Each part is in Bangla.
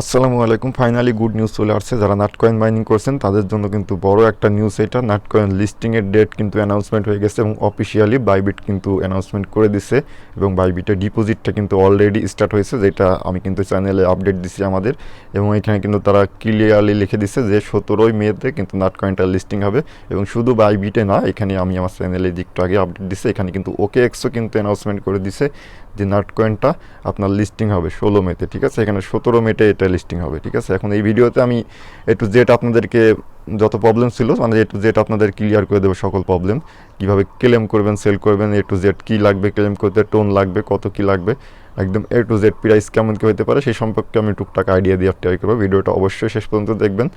আসসালামু আলাইকুম। ফাইনালি গুড নিউজ চলে আসছে। যারা নাটকয়েন মাইনিং করছেন, তাদের জন্য কিন্তু বড় একটা নিউজ এটা। নাটকয়েন লিস্টিংয়ের ডেট কিন্তু অ্যানাউন্সমেন্ট হয়ে গেছে এবং অফিসিয়ালি বাইবিট কিন্তু অ্যানাউন্সমেন্ট করে দিছে এবং বাইবিটের ডিপোজিটটা কিন্তু অলরেডি স্টার্ট হয়েছে, যেটা আমি কিন্তু চ্যানেলে আপডেট দিছি আমাদের। এবং এখানে কিন্তু তারা ক্লিয়ারলি লিখে দিছে যে সতেরোই মেতে কিন্তু নাটকয়েনটা লিস্টিং হবে। এবং শুধু বাইবিটে না, এখানে আমি আমার চ্যানেলে দিকটা আগে আপডেট দিছে। এখানে কিন্তু ওকে এক্সও কিন্তু অ্যানাউন্সমেন্ট করে দিছে যে নাটকয়েনটা আপনার লিস্টিং হবে ষোলো মেতে, ঠিক আছে? এখানে সতেরো মেতে এটা লিস্টিং হবে, ঠিক আছে? এখন এই ভিডিওতে আমি একটু জেট আপনাদেরকে যত প্রবলেম ছিল মানে এ টু জেড আপনাদের ক্লিয়ার করে দেবো সকল প্রবলেম কীভাবে ক্লেম করবেন সেল করবেন এ টু জেড কী লাগবে ক্লেম করতে টোন লাগবে, কত কী লাগবে, একদম এ টু জেড প্রাইস কেমন কী হতে পারে, সেই সম্পর্কে আমি টুকটাক আইডিয়া দিয়ে ট্রাই করব। ভিডিওটা অবশ্যই শেষ পর্যন্ত দেখবেন।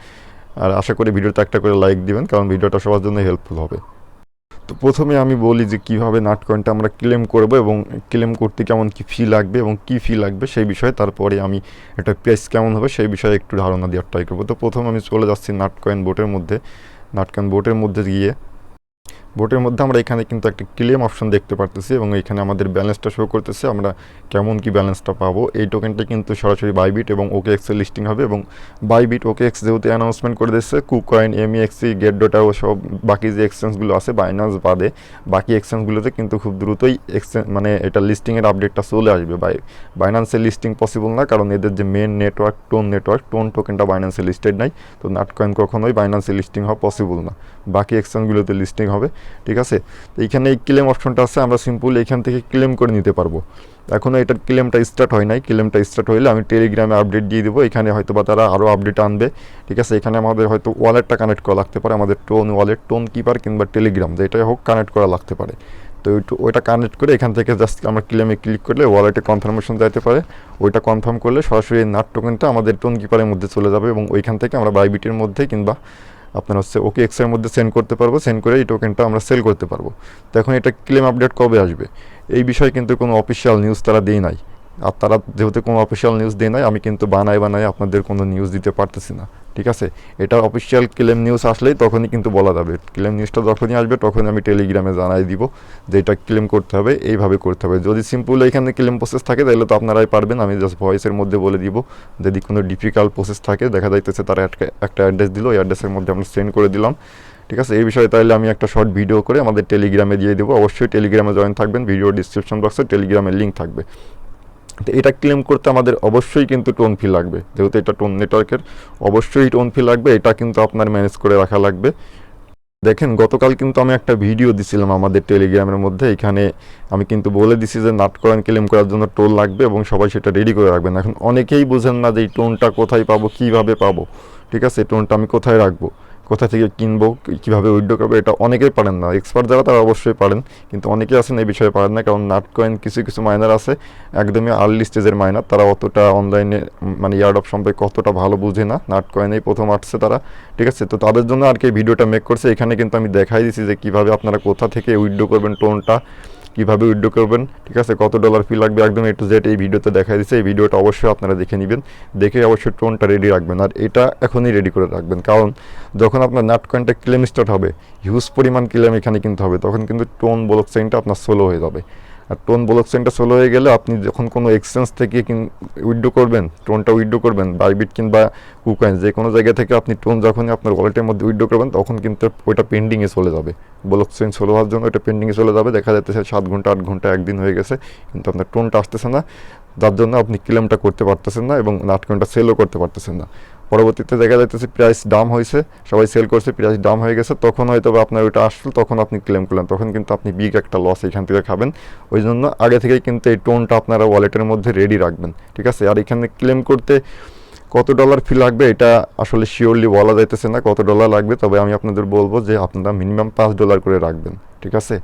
আর আশা করি ভিডিওটা একটা করে লাইক দিবেন, কারণ ভিডিওটা সবার জন্য হেল্পফুল হবে। তো প্রথমে আমি বলি যে কীভাবে নাটকয়েনটা আমরা ক্লেম করব এবং ক্লেম করতে কেমন কি ফি লাগবে এবং কি ফি লাগবে সেই বিষয়ে তারপরে আমি একটা প্রাইস কেমন হবে সেই বিষয়ে একটু ধারণা দেওয়ার ট্রাই করব। তো প্রথম আমি চলে যাচ্ছি নাটকয়েন বোটের মধ্যে। নাটকয়েন বোটের মধ্যে গিয়ে বোটের মধ্যে আমরা এখানে কিন্তু একটা ক্লেম অপশন দেখতে পারতেছি এবং এখানে আমাদের ব্যালেন্সটা শো করতেছে। আমরা কেমন কি ব্যালেন্সটা পাবো? এই টোকেনটা কিন্তু সরাসরি বাইবিট এবং ওকে এক্সের লিস্টিং হবে এবং বাইবিট ওকে এক্স যেহেতু অ্যানাউন্সমেন্ট করে দিচ্ছে কুকয়েন এমইএক্সি গেট ডোটা ও সব বাকি যে এক্সচেঞ্জগুলো আছে বাইনান্স বাদে বাকি এক্সচেঞ্জগুলোতে কিন্তু খুব দ্রুতই এক্সচেঞ্জ মানে এটা লিস্টিংয়ের আপডেটটা চলে আসবে। বাই বাইনান্সের লিস্টিং পসিবল না, কারণ এদের যে main network TON network TON টোকেনটা বাইনান্সে লিস্টেড নাই। তো নাটকয়েন কখনোই বাইনান্সে লিস্টিং হওয়া পসিবল না। বাকি এক্সচেঞ্জগুলোতে লিস্টিং হবে। ঠিক আছে? তো এইখানে এই ক্লেম অপশনটা আছে, আমরা সিম্পল এখান থেকে ক্লেম করে নিতে পারব। এখনও এটার ক্লেমটা স্টার্ট হয় নাই। ক্লেমটা স্টার্ট হইলে আমি টেলিগ্রামে আপডেট দিয়ে দেবো। এখানে হয়তো বা তারা আরও আপডেট আনবে। ঠিক আছে? এখানে আমাদের হয়তো ওয়ালেটটা কানেক্ট করা লাগতে পারে। আমাদের টোন ওয়ালেট টোন কিপার কিংবা টেলিগ্রাম যেটাই হোক কানেক্ট করা লাগতে পারে। তো ওইটা কানেক্ট করে এখান থেকে জাস্ট আমরা ক্লেমে ক্লিক করলে ওয়ালেটে কনফার্মেশন যাইতে পারে। ওইটা কনফার্ম করলে সরাসরি নাট টোকেনটা আমাদের টোন কিপারের মধ্যে চলে যাবে এবং ওইখান থেকে আমরা বাইবিটের মধ্যে কিংবা আপনার হচ্ছে ওকে এক্সের মধ্যে সেন্ড করতে পারব সেন্ড করে এই টোকেনটা আমরা সেল করতে পারব। তো এখন এটা ক্লেম আপডেট কবে আসবে? এই বিষয়ে কিন্তু কোনো অফিসিয়াল নিউজ তারা দেয় নাই। আর তারা যেহেতু কোনো অফিসিয়াল নিউজ দেয় নাই, আমি কিন্তু বানায় বানায় আপনাদের কোনো নিউজ দিতে পারতেছি না, ঠিক আছে? এটা অফিসিয়াল ক্লেম নিউজ আসলেই তখনই কিন্তু বলা যাবে। ক্লেম নিউজটা যখনই আসবে, তখনই আমি টেলিগ্রামে জানাই দিব যে এটা ক্লেম করতে হবে, এইভাবে করতে হবে। যদি সিম্পল এখানে ক্লেম প্রসেস থাকে, তাহলে তো আপনারাই পারবেন, আমি জাস্ট ভয়েসের মধ্যে বলে দিব। যদি কোনো ডিফিকাল্ট প্রসেস থাকে, দেখা যাইতেছে তারা একটা একটা অ্যাড্রেস দিল, ওই অ্যাড্রেসের মধ্যে আমরা সেন্ড করে দিলাম, ঠিক আছে? এই বিষয়ে তাহলে আমি একটা শর্ট ভিডিও করে আমাদের টেলিগ্রামে দিয়ে দেবো। অবশ্যই টেলিগ্রামে জয়েন থাকবেন ভিডিও ডিসক্রিপশন বক্সে টেলিগ্রামের লিঙ্ক থাকবে। তো এটা ক্লেম করতে আমাদের অবশ্যই কিন্তু টোন ফি লাগবে। যেহেতু এটা টোন নেটওয়ার্কের অবশ্যই টোন ফি লাগবে, এটা কিন্তু আপনার ম্যানেজ করে রাখা লাগবে। দেখেন, গতকাল কিন্তু আমি একটা ভিডিও দিছিলাম আমাদের টেলিগ্রামের মধ্যে, এখানে আমি কিন্তু বলে দিছি যে নাটকরান ক্লেম করার জন্য টোল লাগবে এবং সবাই সেটা রেডি করে রাখবেন। এখন অনেকেই বুঝেন না যে এই টোনটা কোথায় পাবো, কীভাবে পাবো। ঠিক আছে টোনটা আমি কোথায় রাখব? কোথা থেকে কিনবো কীভাবে উইড্রো করব, এটা অনেকেই পারেন না। এক্সপার্ট যারা, তারা অবশ্যই পারেন। কিন্তু অনেকেই আছেন এই বিষয়ে পারেন না, কারণ নাট কয়েন কিছু কিছু মাইনার আছে, একদমই আর্লি স্টেজের মাইনার তারা অতটা অনলাইনে মানে ইয়ার্ড অফ সম্পর্কে অতটা ভালো বুঝে না। নাট কয়েনেই প্রথম আসছে তারা, ঠিক আছে? তো তাদের জন্য আর কি ভিডিওটা মেক করছে। এখানে কিন্তু আমি দেখাই দিছি যে কীভাবে আপনারা কোথা থেকে উইড্রো করবেন, টোনটা কীভাবে উইড্রো করবেন? ঠিক আছে, কত ডলার ফি লাগবে একদম এ টু জেড এই ভিডিওতে দেখা দিচ্ছে এই ভিডিওটা অবশ্যই আপনারা দেখে নেবেন। দেখে অবশ্যই টোনটা রেডি রাখবেন আর এটা এখনই রেডি করে রাখবেন। কারণ যখন আপনার নাট কয়েনটা ক্লেম স্টার্ট হবে হিউজ পরিমাণ ক্লেম এখানে কিনতে হবে, তখন কিন্তু টোন বলক চেইনটা আপনার সোলো হয়ে যাবে। আর টোন ব্লক চেনটা সোলো হয়ে গেলে আপনি যখন কোনো এক্সচেঞ্জ থেকে উইড্রো করবেন, টোনটা উইড্রো করবেন বাইবিট কিংবা কুকয়েন যে কোনো জায়গা থেকে আপনি টোন যখনই আপনার ওয়ালেটের মধ্যে উইড্রো করবেন, তখন কিন্তু ওইটা পেন্ডিংয়ে চলে যাবে। ব্লক চেইন সোলো হওয়ার জন্য ওইটা পেন্ডিংয়ে চলে যাবে। দেখা যাচ্ছে সাত ঘণ্টা, আট ঘণ্টা, একদিন হয়ে গেছে, কিন্তু আপনার টোনটা আসতেছে না। যার জন্য আপনি ক্লেমটা করতে পারতেছেন না এবং নাট কয়েনটা সেলও করতে পারতেছেন না। পরবর্তীতে দেখা যাইতেছে প্রাইস ডাম হয়েছে সবাই সেল করছে প্রাইস ডাম হয়ে গেছে, তখন হয়তো আপনার ওইটা আসলো, তখন আপনি ক্লেম করলেন, তখন কিন্তু আপনি বিগ একটা লস এখান থেকে খাবেন। ওই জন্য আগে থেকেই কিন্তু এই টোনটা আপনারা ওয়ালেটের মধ্যে রেডি রাখবেন, ঠিক আছে? আর এখানে ক্লেম করতে কত ডলার ফি লাগবে, এটা আসলে শিওরলি বলা যাইতেছে না কত ডলার লাগবে, তবে আমি আপনাদের বলব যে আপনারা মিনিমাম পাঁচ ডলার করে রাখবেন। ঠিক আছে?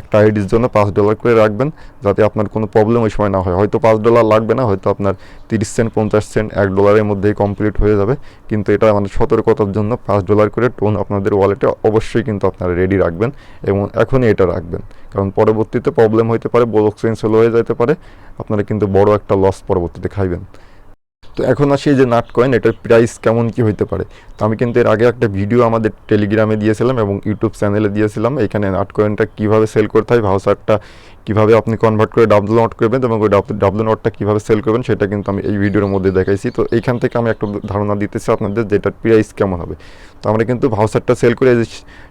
একটা আইডির জন্য পাঁচ ডলার করে রাখবেন যাতে আপনার কোনো প্রবলেম ওই সময় না হয়। হয়তো পাঁচ ডলার লাগবে না, হয়তো আপনার তিরিশ সেন্ট পঞ্চাশ সেন্ট এক ডলারের মধ্যেই কমপ্লিট হয়ে যাবে। কিন্তু এটা মানে সতর্কতার জন্য পাঁচ ডলার করে টোন আপনাদের ওয়ালেটে অবশ্যই কিন্তু আপনারা রেডি রাখবেন এবং এখনই এটা রাখবেন। কারণ পরবর্তীতে প্রবলেম হইতে পারে ব্লক চেঞ্জ হলে হয়ে যেতে পারে, আপনারা কিন্তু বড় একটা লস পরবর্তীতে খাইবেন। তো এখন আসি যে নাট কয়েন এটার প্রাইস কেমন কি হইতে পারে? তো আমি কিন্তু এর আগে একটা ভিডিও আমাদের টেলিগ্রামে দিয়েছিলাম এবং ইউটিউব চ্যানেলে দিয়েছিলাম। এখানে নাট কয়েনটা কীভাবে সেল করতে হয়, ভাউচারটা কীভাবে আপনি কনভার্ট করে ডাবল নট করবেন এবং ওই ডাবল নটটা কীভাবে সেল করবেন সেটা কিন্তু আমি এই ভিডিওর মধ্যে দেখাইছি। তো এইখান থেকে আমি একটা ধারণা দিতেছি আপনাদের যে এটার প্রাইস কেমন হবে। তো আমরা কিন্তু ভাউচারটা সেল করে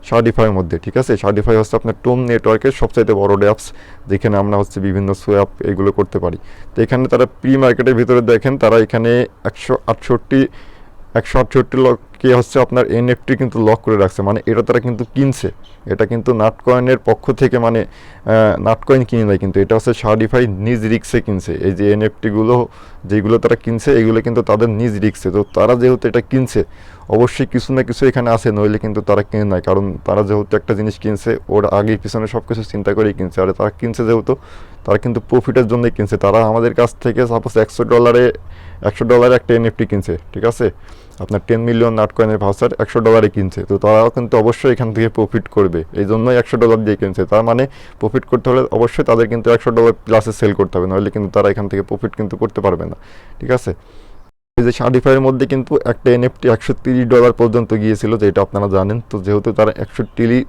শার্টিফাইয়ের মধ্যে, ঠিক আছে? শার্টিফাই হচ্ছে আপনার টোন নেটওয়ার্কের সবচাইতে বড় অ্যাপস যেখানে আমরা হচ্ছে বিভিন্ন সোয়াপ এগুলো করতে পারি। তো এখানে তারা প্রি মার্কেটের ভিতরে দেখেন, তারা এখানে একশো আটষট্টি একশো আটষট্টি লককে হচ্ছে আপনার এনএফটি কিন্তু লক করে রাখছে মানে এটা তারা কিন্তু কিনছে। এটা কিন্তু নাটকয়েনের পক্ষ থেকে মানে নাটকয়েন কিনে নেয় কিন্তু। এটা হচ্ছে শার্টিফাই নিজ রিক্সে কিনছে। এই যে এনএফটিগুলো যেগুলো তারা কিনছে, এগুলো কিন্তু তাদের নিজ রিক্সে। তো তারা যেহেতু এটা কিনছে, অবশ্যই কিছু না কিছু এখানে আছে, নইলে কিন্তু তারা কিনে নেয়। কারণ তারা যেহেতু একটা জিনিস কিনছে, ওর আগে পিছনে সব কিছু চিন্তা করেই কিনছে। আর তারা কিনছে যেহেতু, তারা কিন্তু প্রফিটের জন্যই কিনছে। তারা আমাদের কাছ থেকে সাপোজ একশো ডলারে একশো ডলারে একটা এনএফটি কিনছে, ঠিক আছে? আপনার টেন মিলিয়ন নাট কয়েনের ভাউচার একশো ডলারে কিনছে। তো তারাও কিন্তু অবশ্যই এখান থেকে প্রফিট করবে। এই জন্যই একশো ডলার দিয়ে কিনছে। তার মানে প্রফিট করতে হলে অবশ্যই তাদের কিন্তু একশো ডলার প্লাসে সেল করতে হবে। নাহলে কিন্তু তারা এখান থেকে প্রফিট কিন্তু করতে পারবে না, ঠিক আছে? এই যে সার্টিফাইয়ের মধ্যে কিন্তু একটা এনএফটি একশো তিরিশ ডলার পর্যন্ত গিয়েছিল, যেটা আপনারা জানেন। তো যেহেতু তারা একশো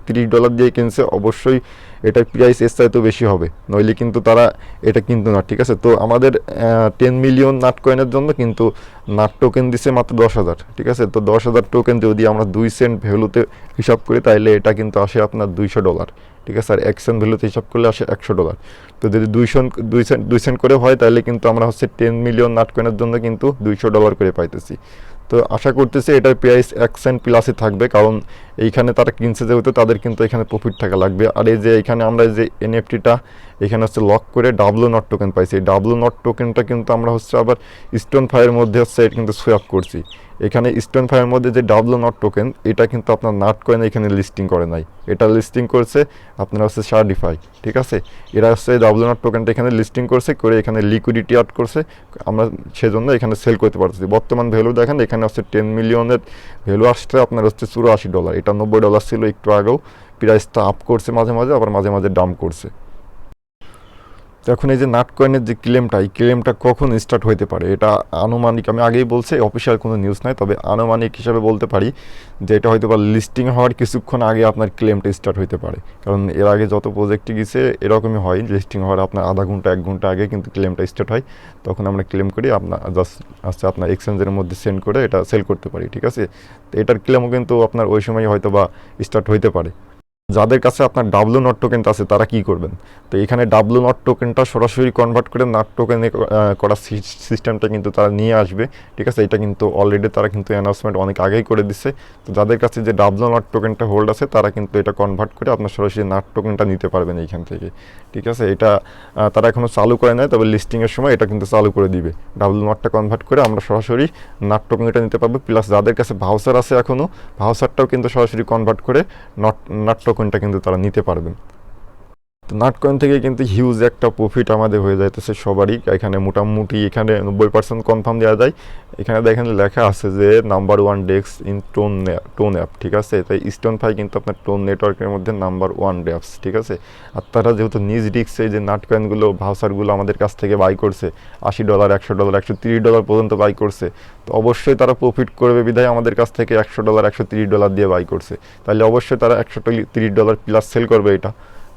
তিরিশ ডলার দিয়ে কিনছে, অবশ্যই এটার প্রাইস এর চাইতেও বেশি হবে। নইলে কিন্তু তারা এটা কিন্তু না, ঠিক আছে? তো আমাদের টেন মিলিয়ন নাট কয়েনের জন্য কিন্তু নাট টোকেন দিছে মাত্র দশ হাজার, ঠিক আছে? তো দশ হাজার টোকেন যদি আমরা দুই সেন্ট ভ্যালুতে হিসাব করি তাহলে এটা কিন্তু আসে আপনার দুইশো ডলার ঠিক আছে? আর এক সেন্ট ভ্যালুতে হিসাব করলে আসে একশো ডলার তো যদি দুইশো দুই সেন্ট দুই সেন্ট করে হয় তাহলে কিন্তু আমরা হচ্ছে টেন মিলিয়ন নাট কয়েনের জন্য কিন্তু দুইশো ডলার করে পাইতেছি। তো আশা করতেছি এটার প্রাইস এক প্লাসে থাকবে, কারণ এইখানে তারা কিনছে যেহেতু তাদের কিন্তু এখানে প্রফিট থাকা লাগবে। আর এই যে এখানে আমরা যে এনএফটিটা এখানে হচ্ছে লক করে ডাব্লু নট টোকেন পাইছি। এই ডাবলু নট টোকেনটা কিন্তু আমরা হচ্ছে আবার স্টোন ফাইয়ের মধ্যে হচ্ছে এটা কিন্তু সোয়াপ করছি। এখানে স্টোন ফাইয়ের মধ্যে যে ডাবলু নট টোকেন এটা কিন্তু আপনার নাট কয়েন এখানে লিস্টিং করে নাই। এটা লিস্টিং করছে আপনার হচ্ছে শার্ডিফাই ঠিক আছে? এরা হচ্ছে ডাবলু নট টোকেনটা এখানে লিস্টিং করছে, করে এখানে লিকুইডিটি আট করছে। আমরা সেজন্য এখানে সেল করতে পারতেছি। বর্তমান ভ্যালু দেখেন, এখানে হচ্ছে টেন মিলিয়নের ভ্যালু আসছে, আপনার হচ্ছে চুরাশি ডলার এটা নব্বই ডলার ছিল একটু আগেও। প্রাইসটা আপ করছে মাঝে মাঝে, আবার মাঝে মাঝে ডাম করছে। এখন এই যে নাট কয়েনের যে ক্লেমটা, এই ক্লেমটা কখন স্টার্ট হইতে পারে? এটা আনুমানিক, আমি আগেই বলছি অফিসিয়াল কোনো নিউজ নাই, তবে আনুমানিক হিসাবে বলতে পারি যে এটা হয়তো বা লিস্টিং হওয়ার কিছুক্ষণ আগে আপনার ক্লেমটা স্টার্ট হইতে পারে। কারণ এর আগে যত প্রজেক্টে গেছে, এরকমই হয় লিস্টিং হওয়ার আপনার আধা ঘণ্টা, এক ঘণ্টা আগে কিন্তু ক্লেমটা স্টার্ট হয়। তখন আমরা ক্লেম করি, আপনার জাস্ট আস্তে আপনার এক্সচেঞ্জের মধ্যে সেন্ড করে এটা সেল করতে পারি, ঠিক আছে? তো এটার ক্লেমও কিন্তু আপনার ওই সময় হয়তো বা স্টার্ট হইতে পারে। যাদের কাছে আপনার ডাব্লু নট টোকেনটা আছে, তারা কি করবেন? তো এখানে ডাব্লু নট টোকেনটা সরাসরি কনভার্ট করে নাট টোকেনে করার সিস্টেমটা কিন্তু তারা নিয়ে আসবে। ঠিক আছে? এটা কিন্তু অলরেডি তারা কিন্তু অ্যানাউন্সমেন্ট অনেক আগেই করে দিচ্ছে তো যাদের কাছে যে ডাব্লু নট টোকেনটা হোল্ড আছে, তারা কিন্তু এটা কনভার্ট করে আপনার সরাসরি নাট টোকেনটা নিতে পারবেন এইখান থেকে। ঠিক আছে? এটা তারা এখনও চালু করে নেয় তবে লিস্টিংয়ের সময় এটা কিন্তু চালু করে দিবে। ডাব্লু নটটা কনভার্ট করে আমরা সরাসরি নাট টোকেনটা নিতে পারব। প্লাস যাদের কাছে ভাউচার আছে এখনও ভাউচারটাও কিন্তু সরাসরি কনভার্ট করে নট নাট টোকেনটা কিন্তু তারা নিতে পারবেন। নাটকয়েন থেকে কিন্তু হিউজ একটা প্রফিট আমাদের হয়ে যাইতেছে সবারই। এখানে মোটামুটি এখানে নব্বই পার্সেন্ট কনফার্ম দেওয়া যায়। এখানে দেখেন লেখা আছে যে number one desk in TON TON app ঠিক আছে? তাই স্টোন ফাই কিন্তু আপনার টোন নেটওয়ার্কের মধ্যে নাম্বার ওয়ান ড্যাপস ঠিক আছে? আর তারা যেহেতু নিজ ডিস্কে যে নাটকয়েনগুলো ভাউসারগুলো আমাদের কাছ থেকে বাই করছে, আশি ডলার একশো ডলার একশো তিরিশ ডলার পর্যন্ত বাই করছে, তো অবশ্যই তারা প্রফিট করবে বিধায় আমাদের কাছ থেকে একশো ডলার একশো তিরিশ ডলার দিয়ে বাই করছে। তাহলে অবশ্যই তারা একশো তিরিশ ডলার প্লাস সেল করবে এটা।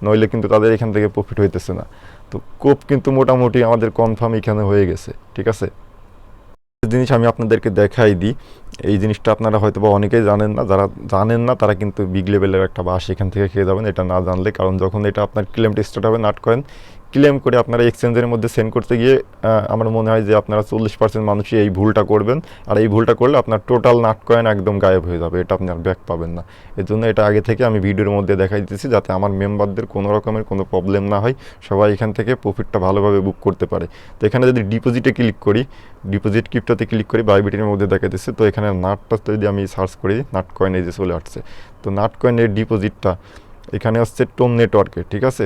নইলে কিন্তু তাদের এখান থেকে প্রফিট হইতেছে না। তো কোপ কিন্তু মোটামুটি আমাদের কনফার্ম এখানে হয়ে গেছে, ঠিক আছে? জিনিস আমি আপনাদেরকে দেখাই দিই। এই জিনিসটা আপনারা হয়তো বা অনেকেই জানেন না, যারা জানেন না তারা কিন্তু বিগ লেভেলের একটা বাস এখান থেকে খেয়ে যাবেন, এটা না জানলে। কারণ যখন এটা আপনার ক্লেমটা স্টার্ট হবে, নাট কয়েন ক্লেম করে আপনারা এক্সচেঞ্জের মধ্যে সেন্ড করতে গিয়ে আমার মনে হয় যে আপনারা চল্লিশ পার্সেন্ট মানুষই এই ভুলটা করবেন। আর এই ভুলটা করলে আপনার টোটাল নাট কয়েন একদম গায়েব হয়ে যাবে, এটা আপনি আর ব্যাক পাবেন না। এর জন্য এটা আগে থেকে আমি ভিডিওর মধ্যে দেখাই দিতেছি যাতে আমার মেম্বারদের কোনো রকমের কোনো প্রবলেম না হয়, সবাই এখান থেকে প্রফিটটা ভালোভাবে বুক করতে পারে। তো এখানে যদি ডিপোজিটে ক্লিক করি ডিপোজিট ক্রিপ্টোতে ক্লিক করি বাইবিটির মধ্যে দেখা দিচ্ছে তো এখানে নাটটা যদি আমি সার্চ করি নাট কয়েন এই যে চলে আসছে। তো নাট কয়েনের ডিপোজিটটা এখানে হচ্ছে টোম নেটওয়ার্কে ঠিক আছে?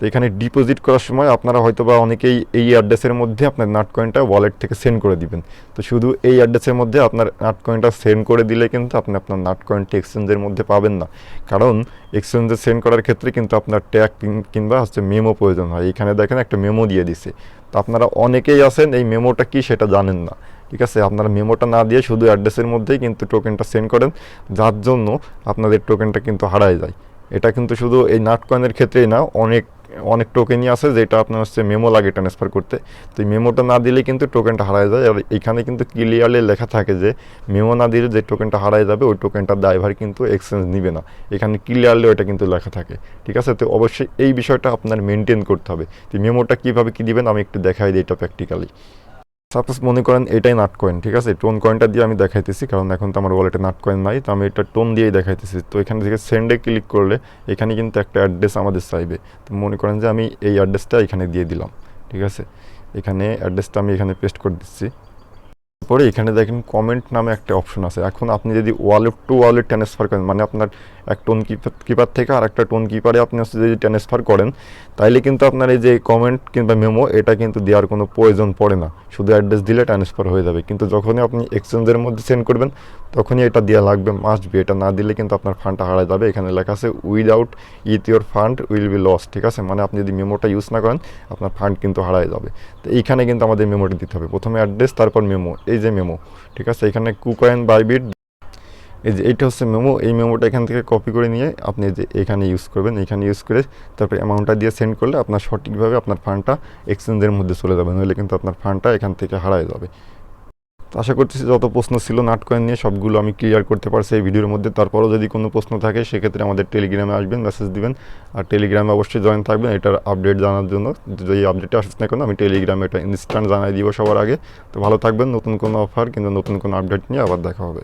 তো এখানে ডিপোজিট করার সময় আপনারা হয়তো বা অনেকেই এই অ্যাড্রেসের মধ্যে আপনার নাট কয়েনটা ওয়ালেট থেকে সেন্ড করে দিবেন। তো শুধু এই অ্যাড্রেসের মধ্যে আপনার নাট কয়েনটা সেন্ড করে দিলে কিন্তু আপনি আপনার নাট কয়েনটি এক্সচেঞ্জের মধ্যে পাবেন না। কারণ এক্সচেঞ্জে সেন্ড করার ক্ষেত্রে কিন্তু আপনার ট্যাগ কিংবা হচ্ছে মেমো প্রয়োজন হয়। এখানে দেখেন একটা মেমো দিয়ে দিছে। তো আপনারা অনেকেই আছেন, এই মেমোটা কি সেটা জানেন না। ঠিক আছে? আপনারা মেমোটা না দিয়ে শুধু অ্যাড্রেসের মধ্যেই কিন্তু টোকেনটা সেন্ড করেন, যার জন্য আপনাদের টোকেনটা কিন্তু হারায় যায়। এটা কিন্তু শুধু এই নাট কয়েনের ক্ষেত্রেই না, অনেক অনেক টোকেনই আছে যেটা আপনার হচ্ছে মেমো লাগে ট্রান্সফার করতে। তো মেমোটা না দিলে কিন্তু টোকেনটা হারায় যায়। আর এখানে কিন্তু ক্লিয়ারলি লেখা থাকে যে মেমো না দিলে যে টোকেনটা হারায় যাবে, ওই টোকেনটার ড্রাইভার কিন্তু এক্সচেঞ্জ নিবে না। এখানে ক্লিয়ারলি ওইটা কিন্তু লেখা থাকে। ঠিক আছে? তো অবশ্যই এই বিষয়টা আপনার মেনটেন করতে হবে। তো মেমোটা কীভাবে কী দিবেন? আমি একটু দেখাই দিই এটা প্র্যাকটিক্যালি সাপোজ মনে করেন এটাই নাট কয়েন ঠিক আছে? টোন কয়েনটা দিয়ে আমি দেখাইতেছি, কারণ এখন তো আমার ওয়ালেটে নাট কয়েন নাই, তো আমি এটা টোন দিয়েই দেখাইতেছি। তো এখান থেকে সেন্ডে ক্লিক করলে এখানে কিন্তু একটা অ্যাড্রেস আমাদের চাইবে। তো মনে করেন যে আমি এই অ্যাড্রেসটা এখানে দিয়ে দিলাম, ঠিক আছে? এখানে অ্যাড্রেসটা আমি এখানে পেস্ট করে দিচ্ছি। পরে এখানে দেখেন কমেন্ট নামে একটা অপশন আছে। এখন আপনি যদি ওয়ালেট টু ওয়ালেট ট্রান্সফার করেন মানে আপনার এক টোন কিপার থেকে আর একটা টোন কিপারে আপনি হচ্ছে যদি ট্রান্সফার করেন, তাইলে কিন্তু আপনার এই যে কমেন্ট কিংবা মেমো এটা কিন্তু দেওয়ার কোনো প্রয়োজন পড়ে না। শুধু অ্যাড্রেস দিলে ট্রান্সফার হয়ে যাবে। কিন্তু যখনই আপনি এক্সচেঞ্জের মধ্যে সেন্ড করবেন, তখনই এটা দেওয়া লাগবে মাস্ট বি এটা না দিলে কিন্তু আপনার ফান্ডটা হারায় যাবে। এখানে লেখা আছে without ETH your fund will be loss ঠিক আছে? মানে আপনি যদি মেমোটা ইউজ না করেন, আপনার ফান্ড কিন্তু হারায় যাবে। তো এইখানে কিন্তু আমাদের মেমোটা দিতে হবে। প্রথমে অ্যাড্রেস তারপর মেমো এই যে মেমো ঠিক আছে? এখানে কুকয়েন বাইবিট এই যে এইটা হচ্ছে মেমো, এই মেমোটা এখান থেকে কপি করে নিয়ে আপনি যে এখানে ইউজ করবেন, এখানে ইউজ করে তারপরে অ্যামাউন্টটা দিয়ে সেন্ড করলে আপনার সঠিকভাবে আপনার ফান্ডটা এক্সচেঞ্জের মধ্যে চলে যাবে, নইলে কিন্তু আপনার ফান্ডটা এখান থেকে হারায় যাবে। তো আশা করতেছি যত প্রশ্ন ছিল নাটকয়েন নিয়ে সবগুলো আমি ক্লিয়ার করতে পারছি এই ভিডিওর মধ্যে। তারপরও যদি কোনো প্রশ্ন থাকে, সেক্ষেত্রে আমাদের টেলিগ্রামে আসবেন মেসেজ দিবেন। আর টেলিগ্রামে অবশ্যই জয়েন থাকবেন, এটার আপডেট জানার জন্য। যদি আপডেটটা আসছে না কেন, আমি টেলিগ্রামে এটা ইনস্ট্যান্ট জানাই দিব সবার আগে। তো ভালো থাকবেন, নতুন কোনো অফার কিন্তু নতুন কোনো আপডেট নিয়ে আবার দেখা হবে।